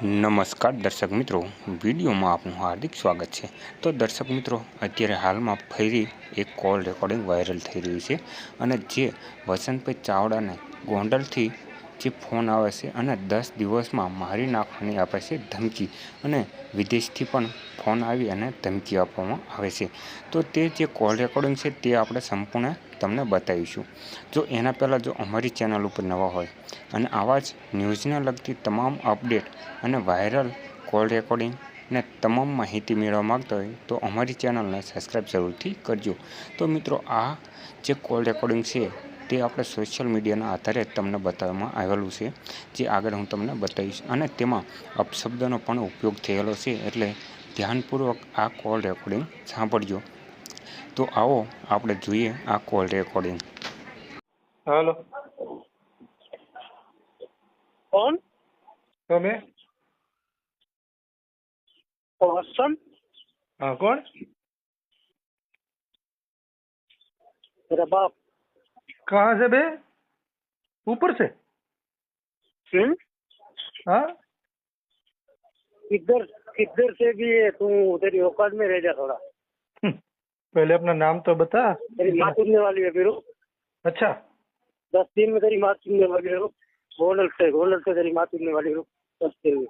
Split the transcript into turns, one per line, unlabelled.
નમસ્કાર દર્શક મિત્રો, વિડીયોમાં આપનું હાર્દિક સ્વાગત છે. તો દર્શક મિત્રો, અત્યારે હાલમાં ફરી એક કોલ રેકોર્ડિંગ વાયરલ થઈ રહ્યું છે અને જે વસંતભાઈ ચાવડાને ગોંડલથી જે ફોન આવે છે અને દસ દિવસમાં મારી નાખવાની આપે છે ધમકી અને વિદેશથી પણ ફોન આવી અને ધમકી આપવામાં આવે છે. તો તે જે કોલ રેકોર્ડિંગ છે તે આપણે સંપૂર્ણ તમને બતાવીશું. જો એના પહેલાં જો અમારી ચેનલ ઉપર નવા હોય અને આવા જ ન્યૂઝને લગતી તમામ અપડેટ અને વાયરલ કોલ રેકોર્ડિંગ ને તમામ માહિતી મેળવવા માગતા હોય તો અમારી ચેનલને સબસ્ક્રાઈબ જરૂરથી કરજો. તો મિત્રો, આ જે કોલ રેકોર્ડિંગ છે તે આપણે સોશિયલ મીડિયાના આધારે તમને બતાવવામાં આવેલું છે જે આગળ હું તમને બતાવીશ. અને તેમાં અપશબ્દનો પણ ઉપયોગ થયેલો છે એટલે ધ્યાનપૂર્વક આ કોલ રેકોર્ડિંગ સાંભળજો. તો આવો આપણે જોઈએ આ કોલ રેકોર્ડિંગ
હેલો
કોણ?
તમે? રોશન હા
કોણ? બાપ
कहाँ से बे? ऊपर से।
हम्म?
हाँ?
किधर किधर से भी है तू तेरी औकात में रह जा थोड़ा।
हम्म, पहले अपना नाम तो बता।
तेरी माँ सुनने वाली है फिर।
अच्छा।
दस दिन में तेरी माँ सुनने वाली है गोल्डल से गोल्डल से तेरी माँ सुनने वाली है दस दिन में।